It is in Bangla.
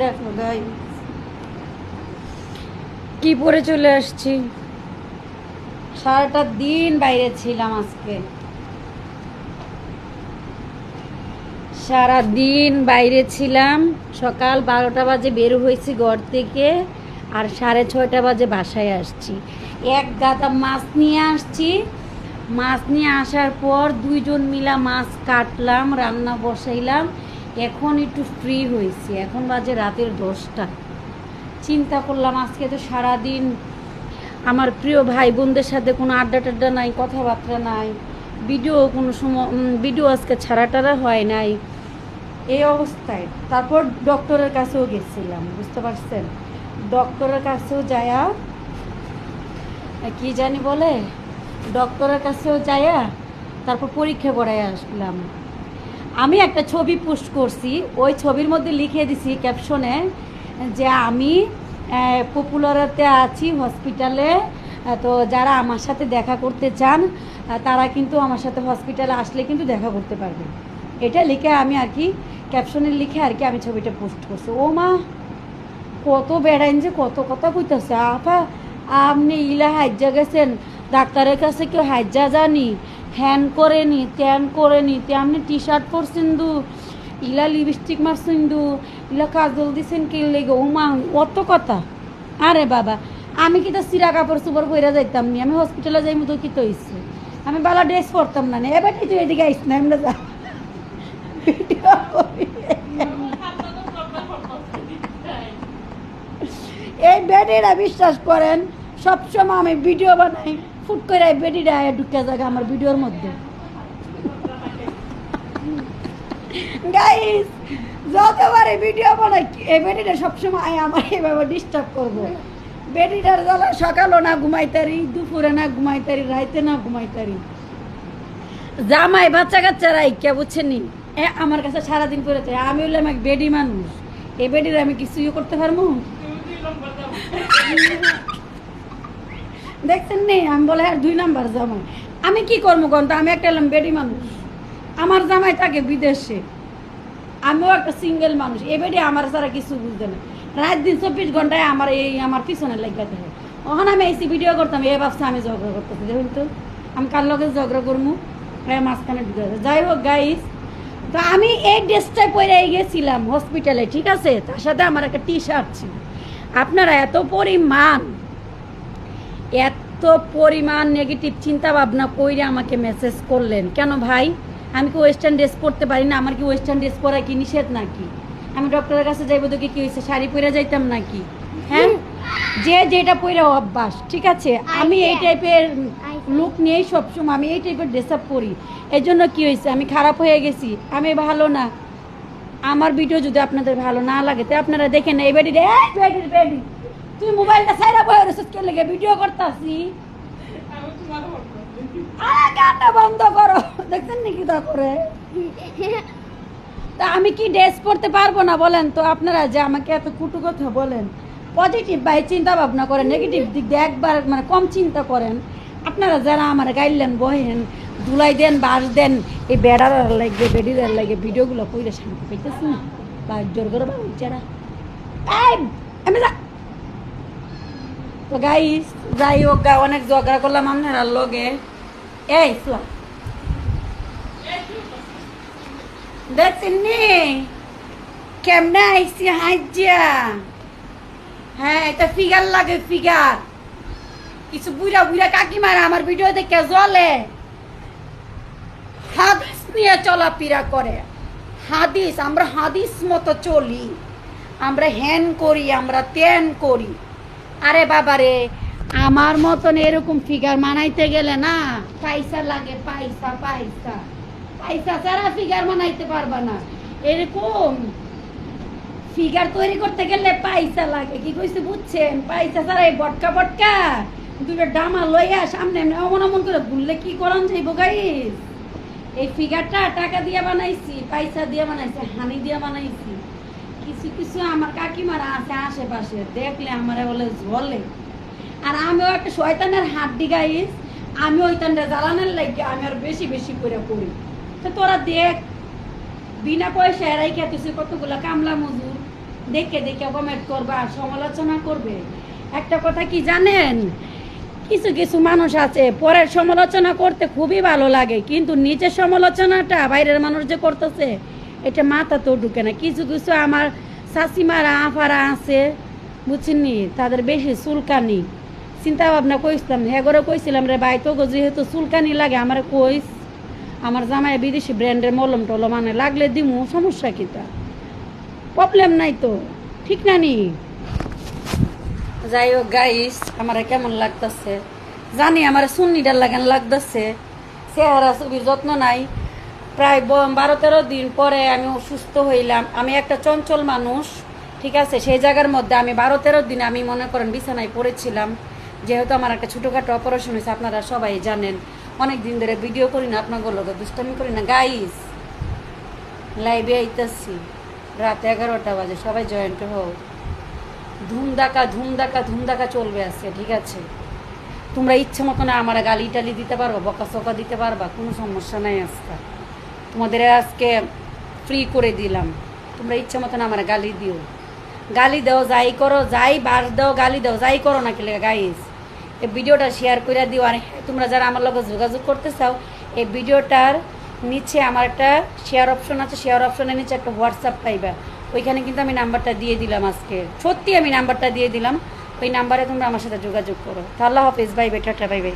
দেখো কি পরে চলে আসছি? সারাটা দিন বাইরে ছিলাম আজকে। সারা দিন বাইরে ছিলাম। সকাল বারোটা বাজে বের হয়েছি ঘর থেকে আর সাড়ে ছয়টা বাজে বাসায় আসছি। এক গাদা মাছ নিয়ে আসছি। মাছ নিয়ে আসার পর দুইজন মিলা মাছ কাটলাম রান্না বসাইলাম। এখন একটু ফ্রি হয়েছি। এখন বাজে রাতের দশটা। চিন্তা করলাম আজকে তো সারাদিন আমার প্রিয় ভাই বোনদের সাথে কোনো আড্ডা টাড্ডা নাই, কথাবার্তা নাই ভিডিও কোনো সময় ভিডিও আজকে ছাড়া টাড়া হয় নাই। এই অবস্থায়। তারপর ডক্টরের কাছেও গেছিলাম, বুঝতে পারছেন? ডক্টরের কাছেও যায়া কি জানি বলে? ডক্টরের কাছেও যায়া, তারপর পরীক্ষা করাই আসলাম। আমি একটা ছবি পোস্ট করছি, ওই ছবির মধ্যে লিখে দিছি ক্যাপশনে যে আমি পপুলারতে আছি হসপিটালে তো যারা আমার সাথে দেখা করতে চান তারা কিন্তু আমার সাথে হসপিটালে আসলে কিন্তু দেখা করতে পারবে। এটা লিখে আমি আর কি, ক্যাপশনে লিখে আর কি আমি ছবিটা পোস্ট করছি। ও মা, কত বেড়াইন যে কত কথা কইতেছে। আপা, আপনি ইলা হাজ্জা গেছেন, ডাক্তারের কাছে কেউ হাজ্জা জানি হ্যান করেনি ত্যান করেনি তে আপনি টি শার্ট পরছেন দু, ইলা লিপস্টিক মারছেন দু, ইলা কাজল দিছেন কি লেগে, ও মা, অত কথা। আরে বাবা, আমি কি তো সিরা কাপড় সুপড় পরে যাইতাম নি? আমি হসপিটালে যাই মতো কি তো হইছে? আমি বালা ড্রেস পরতাম না এবার তুই এদিকে আইস না, আমরা যা। এই বেডিরা বিশ্বাস করেন, সবসময় আমি ভিডিও বানাই। ফুট করে এই বেডিটা আয়া ঢুকে জায়গা আমার ভিডিওর মধ্যে। গাইস যতবারে ভিডিও বানাই, এই বেডিটা সবসময় আমার এইভাবে ডিস্টার্ব করব। বেডিটার জ্বালা সকালও না ঘুমাইতারি, দুপুরে না ঘুমাইতারি, রাইতে না ঘুমাইতারি। জামাই বাচ্চা কাচ্চারা কে বুঝছেনি এ আমার কাছে সারাদিন করে চাই আমি হইলাম এক বেডি মানুষ। এই বেডির আমি কিছু ইয়ে করতে পারব? দেখছেন নেই আমি বলে আর দুই নাম্বার জামাই। আমি কি করব কোন আমি একটা এলাম বেডি মানুষ। আমার জামাই থাকে বিদেশে। আমিও একটা সিঙ্গেল মানুষ। এ বেডি আমার ছাড়া কিছু বুঝতে না। রাত দিন চব্বিশ ঘন্টায় আমার এই, আমার পিছনে লেগে থাকে। ওখানে আমি এসি ভিডিও করতাম, এ ভাবছে আমি ঝগড়া করতেছি। দেখুন তো, আমি কার লগে ঝগড়া করব মাঝখানে ঢুকে যাই হোক গাইস তো আমি এই ড্রেসটাই পরে গেছিলাম হসপিটালে ঠিক আছে? তার সাথে আমার একটা টি শার্ট ছিল। আপনারা এত পরিমাণ এত পরিমাণ নেগেটিভ চিন্তা ভাবনা কইরে আমাকে মেসেজ করলেন। কেন ভাই? আমি কি ওয়েস্টার্ন ড্রেস পরতে পারি না? আমার কি ওয়েস্টার্ন ড্রেস পরা কি নিষেধ নাকি? আমি ডক্টরের কাছে যাইব তো কি হয়েছে শাড়ি পরে যাইতাম নাকি? হ্যাঁ? যে যেটা পরে অভ্যাস ঠিক আছে? আমি এই টাইপের লুক নিয়েই সবসময় আমি এই টাইপের ড্রেস আপ করি এই জন্য কি হয়েছে আমি খারাপ হয়ে গেছি। আমি ভালো না। আমার ভিডিও যদি আপনাদের ভালো না লাগে তো আপনারা দেখেন এই বেডি রে এই বেডি তুই মোবাইলটা সাইরা বয়ে রসিস কে লেগে ভিডিও করতাছি। আরে গানটা বন্ধ করো। দেখছেন নাকি তা করে? তা আমি কি ড্রেস পরতে পারব না বলেন তো আপনারা যে আমাকে এত কুটু কথা বলেন? পজিটিভ ভাই চিন্তা ভাবনা করেন নেগেটিভ দিক দিয়ে একবার মানে কম চিন্তা করেন। আপনারা যারা আমার গাইলেন বহেন ধুলাই দেন বাস দেন এই বেড়ার লাগে বেডির লাগে ভিডিওগুলো কইরে শান্তি পাইতেছি না? বা জোর করে বা এই আমি গাইস যাই হোক গা, অনেক ঝগড়া করলাম এই দেখছেন কেমনে আইসি হ্যাঁ এটা ফিগার লাগে ফিগার। কিছু বুড়া বুড়া কাকিমারা আমার ভিডিও দেখে জলে হাদিস নিয়ে চলাফেরা করে। হাদিস আমরা হাদিস মতো চলি। আমরা হ্যান করি আমরা তেন করি। আরে বাবারে, আমার মতন এরকম ফিগার মানাইতে গেলে না, পয়সা লাগে, পয়সা পয়সা। পয়সা ছাড়া ফিগার বানাইতে পারবা না। এরকম ফিগার তৈরি করতে গেলে পয়সা লাগে। কি কইছে বুঝছেন? পয়সা ছাড়া এই বটকা বটকা, দুটো ডামা লইয়া সামনে এমনি অমন অমন করে ভুললে কি করান যাইব গাইস? এই ফিগারটা টাকা দিয়ে বানাইছি, পয়সা দিয়ে বানাইছি, হানি দিয়ে বানাইছি। কিছু কিছু আমার কাকিমারা আছে আশেপাশে, দেখলে আমার বলে ঝলে আর আমিও একটা শয়তানের হাত গাইস, আমি ওই তান্ডা জ্বালানের লাগে, আমি আর বেশি বেশি করে করি তো তোরা দেখ, বিনা পয়সা এরাই খেতেছে কতগুলো কামলা মজুর। দেখে দেখে কমেন্ট করবা, সমালোচনা করবে। একটা কথা কি জানেন? কিছু কিছু মানুষ আছে, পরের সমালোচনা করতে খুবই ভালো লাগে, কিন্তু নিজের সমালোচনাটা বাইরের মানুষ যে করতেছে এটা মাথা তো ঢুকে না। কিছু কিছু আমার শাসিমারা, আফারা আছে, বুঝছেননি? তাদের বেশি চুলকানি। চিন্তা ভাবনা কইছিলাম হ্যাঁ করে কইছিলাম রে ভাই তোকে যেহেতু চুলকানি লাগে, আমার কইস, আমার জামাই বিদেশি ব্র্যান্ডের মলম টলম মানে লাগলে দিমু, সমস্যা কিটা প্রবলেম নাই তো, ঠিক না নি? যাই হোক গাইস আমার কেমন লাগতেছে? জানি আমার সুন্নিটার লাগান লাগতেছে। চেহারা, ছবির যত্ন নাই। প্রায় বারো, তেরো দিন পরে আমি অসুস্থ হইলাম। আমি একটা চঞ্চল মানুষ, ঠিক আছে? সেই জায়গার মধ্যে আমি বারো, তেরো দিন আমি মনে করেন বিছানায় পড়েছিলাম। যেহেতু আমার একটা ছোটোখাটো অপারেশন হয়েছে, আপনারা সবাই জানেন। অনেক দিন ধরে ভিডিও করি না আপনাগুলো তো দুষ্টামি করি না। গাইস লাইভে আইতাছি। রাত এগারোটা বাজে, সবাই জয়েন্ট হও। ধুমধাকা ধুমধাকা ধুমধাকা চলবে আছে ঠিক আছে? তোমরা ইচ্ছে মতো না আমার গালি টালি দিতে পারবা বকা সকা দিতে পারবা, কোনো সমস্যা নাই আজকে। তোমাদের আজকে ফ্রি করে দিলাম। তোমরা ইচ্ছে মতন আমার গালি দিও। গালি দাও যাই করো যাই বার দাও গালি দাও যাই করো না কেলে গাইস এই ভিডিওটা শেয়ার করে দিও। আর হ্যাঁ, তোমরা যারা আমার লগে যোগাযোগ করতে চাও এই ভিডিওটার নিচে আমার একটা শেয়ার অপশন আছে। শেয়ার অপশনের নিচে একটা হোয়াটসঅ্যাপ পাইবা। ওইখানে কিন্তু আমি নাম্বারটা দিয়ে দিলাম আজকে। সত্যি আমি নাম্বারটা দিয়ে দিলাম। ওই নাম্বারে তোমরা আমার সাথে যোগাযোগ করো। আল্লাহ হাফিজ bye bye tata bye bye